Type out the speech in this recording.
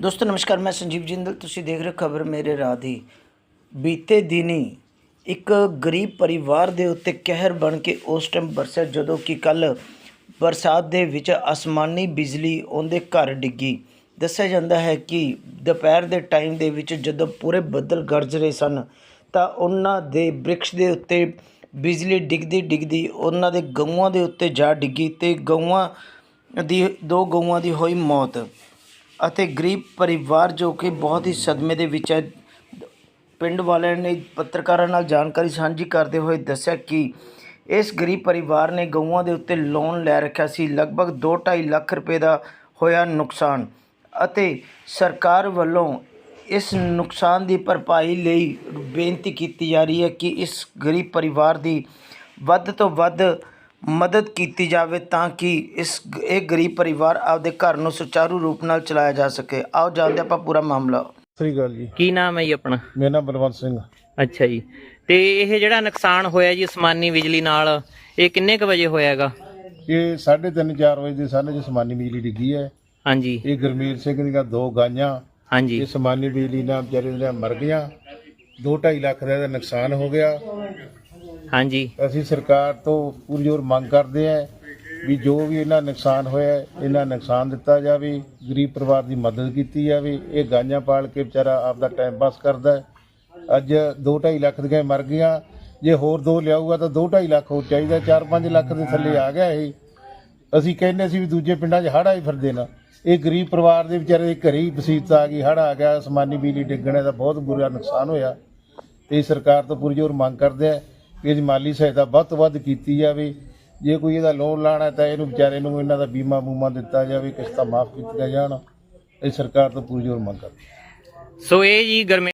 ਦੋਸਤੋ, ਨਮਸਕਾਰ, ਮੈਂ ਸੰਜੀਵ ਜਿੰਦਲ। ਤੁਸੀਂ ਦੇਖ ਰਹੇ ਹੋ ਖਬਰ ਮੇਰੇ ਰਾਹ ਦੀ। ਬੀਤੇ ਦਿਨੀ ਇੱਕ ਗਰੀਬ ਪਰਿਵਾਰ ਦੇ ਉੱਤੇ ਕਹਿਰ ਬਣ ਕੇ ਉਸ ਟਾਈਮ ਬਰਸਿਆ ਜਦੋਂ ਕਿ ਕੱਲ ਬਰਸਾਤ ਦੇ ਵਿੱਚ ਅਸਮਾਨੀ ਬਿਜਲੀ ਉਹਦੇ ਘਰ ਡਿੱਗੀ। ਦੱਸਿਆ ਜਾਂਦਾ ਹੈ ਕਿ ਦੁਪਹਿਰ ਦੇ ਟਾਈਮ ਦੇ ਵਿੱਚ ਜਦੋਂ ਪੂਰੇ ਬੱਦਲ ਗਰਜ ਰਹੇ ਸਨ, ਤਾਂ ਉਹਨਾਂ ਦੇ ਬ੍ਰਿਕਸ਼ ਦੇ ਉੱਤੇ ਬਿਜਲੀ ਡਿੱਗਦੀ ਡਿੱਗਦੀ ਉਹਨਾਂ ਦੇ ਗਊਆਂ ਦੇ ਉੱਤੇ ਜਾ ਡਿੱਗੀ ਤੇ ਗਊਆਂ ਦੀ, ਦੋ ਗਊਆਂ ਦੀ ਹੋਈ ਮੌਤ। ਅਤੇ ਗਰੀਬ ਪਰਿਵਾਰ ਜੋ ਕਿ ਬਹੁਤ ਹੀ ਸਦਮੇ ਦੇ ਵਿੱਚ ਹੈ, ਪਿੰਡ ਵਾਲਿਆਂ ਨੇ ਪੱਤਰਕਾਰਾਂ ਨਾਲ ਜਾਣਕਾਰੀ ਸਾਂਝੀ ਕਰਦੇ ਹੋਏ ਦੱਸਿਆ ਕਿ ਇਸ ਗਰੀਬ ਪਰਿਵਾਰ ਨੇ ਗਊਆਂ ਦੇ ਉੱਤੇ ਲੋਨ ਲੈ ਰੱਖਿਆ ਸੀ। ਲਗਭਗ 2.5 ਲੱਖ ਰੁਪਏ ਦਾ ਹੋਇਆ ਨੁਕਸਾਨ ਅਤੇ ਸਰਕਾਰ ਵੱਲੋਂ ਇਸ ਨੁਕਸਾਨ ਦੀ ਭਰਪਾਈ ਲਈ ਬੇਨਤੀ ਕੀਤੀ ਜਾ ਰਹੀ ਹੈ ਕਿ ਇਸ ਗਰੀਬ ਪਰਿਵਾਰ ਦੀ ਵੱਧ ਤੋਂ ਵੱਧ ਮਦਦ ਕੀਤੀ ਜਾਵੇ ਤਾਂ ਕਿ ਇਸ ਇਹ ਗਰੀਬ ਪਰਿਵਾਰ ਆਪਦੇ ਘਰ ਨੂੰ ਸੁਚਾਰੂ ਰੂਪ ਨਾਲ ਚਲਾਇਆ ਜਾ ਸਕੇ। ਆਓ ਜਾਣਦੇ ਆਪਾਂ ਪੂਰਾ ਮਾਮਲਾ। ਸ੍ਰੀ ਅਕਾਲ ਜੀ। ਕੀ ਨਾਮ ਹੈ ਜੀ ਆਪਣਾ? ਮੇਰਾ ਨਾਮ ਬਲਵੰਤ ਸਿੰਘ ਅੱਛਾ ਜੀ। ਤੇ ਇਹ ਜਿਹੜਾ ਨੁਕਸਾਨ ਹੋਇਆ ਜੀ ਅਸਮਾਨੀ ਬਿਜਲੀ ਨਾਲ ਇਹ ਕਿੰਨੇ ਕ ਵਜੇ ਹੋਇਆਗਾ ਇਹ 3:30 4 ਵਜੇ ਦੇ ਸਾਨੇ ਚ ਸਮਾਨੀ ਬਿਜਲੀ ਡਿੱਗੀ ਹੈ। ਹਾਂਜੀ। ਇਹ ਗੁਰਮੀਤ ਸਿੰਘ ਦੀਆਂ ਦੋ ਗਾਈਆਂ ਹਾਂਜੀ। ਇਹ ਸਮਾਨੀ ਬਿਜਲੀ ਨਾਲ ਵਿਚਾਰੇ ਦੀਆਂ ਮਰ ਗਈਆਂ। 2.5 ਲੱਖ ਦਾ ਇਹਦਾ ਨੁਕਸਾਨ ਹੋ ਗਿਆ। ਹਾਂਜੀ। ਅਸੀਂ ਸਰਕਾਰ ਤੋਂ ਪੂਰੀ ਜ਼ੋਰ ਮੰਗ ਕਰਦੇ ਹਾਂ ਵੀ ਜੋ ਵੀ ਇਹਨਾਂ ਨੁਕਸਾਨ ਹੋਇਆ ਹੈ, ਇਹਨਾਂ ਨੁਕਸਾਨ ਦਿੱਤਾ ਜਾਵੇ ਗਰੀਬ ਪਰਿਵਾਰ ਦੀ ਮਦਦ ਕੀਤੀ ਜਾਵੇ ਇਹ ਗਾਈਆਂ ਪਾਲ ਕੇ ਵਿਚਾਰਾ ਆਪਦਾ ਟਾਈਮ ਪਾਸ ਕਰਦਾ ਹੈ। ਅੱਜ 2.5 ਲੱਖ ਦੀਆਂ ਮਰ ਗਈਆਂ ਜੇ ਹੋਰ ਦੋ ਲਿਆਊਗਾ ਤਾਂ 2.5 ਲੱਖ ਹੋਰ ਚਾਹੀਦਾ 4-5 ਲੱਖ ਦੇ ਥੱਲੇ ਆ ਗਿਆ ਇਹ। ਅਸੀਂ ਕਹਿੰਦੇ ਸੀ ਵੀ ਦੂਜੇ ਪਿੰਡਾਂ 'ਚ ਹੜ੍ਹ ਆਈ ਫਿਰਦੇ ਨਾ। ਇਹ ਗਰੀਬ ਪਰਿਵਾਰ ਦੇ ਵਿਚਾਰੇ ਦੇ ਘਰੇ ਹੀ ਮੁਸੀਬਤ ਆ ਗਈ ਹੜ੍ਹ ਆ ਗਿਆ ਅਸਮਾਨੀ ਬਿਜਲੀ ਡਿੱਗਣੇ ਦਾ ਬਹੁਤ ਬੁਰਾ ਨੁਕਸਾਨ ਹੋਇਆ। ਤੇ ਸਰਕਾਰ ਤੋਂ ਪੂਰੀ ਜ਼ੋਰ ਮੰਗ ਕਰਦੇ ਆ ਕਿ ਇਹਦੀ ਮਾਲੀ ਸਹਾਇਤਾ ਵੱਧ ਤੋਂ ਵੱਧ ਕੀਤੀ ਜਾਵੇ। ਜੇ ਕੋਈ ਇਹਦਾ ਲੋਨ ਲਾਣਾ ਤਾਂ ਇਹਨੂੰ ਵਿਚਾਰੇ ਨੂੰ ਇਹਨਾਂ ਦਾ ਬੀਮਾ ਬੂਮਾ ਦਿੱਤਾ ਜਾਵੇ, ਕਿਸ਼ਤਾਂ ਮਾਫ ਕੀਤੀਆਂ ਜਾਣ। ਇਹ ਸਰਕਾਰ ਤੋਂ ਪੂਰੀ ਜ਼ੋਰ ਮੰਗ ਕਰਦੇ ਸੋ ਇਹ ਜੀ ਗਰਮੇ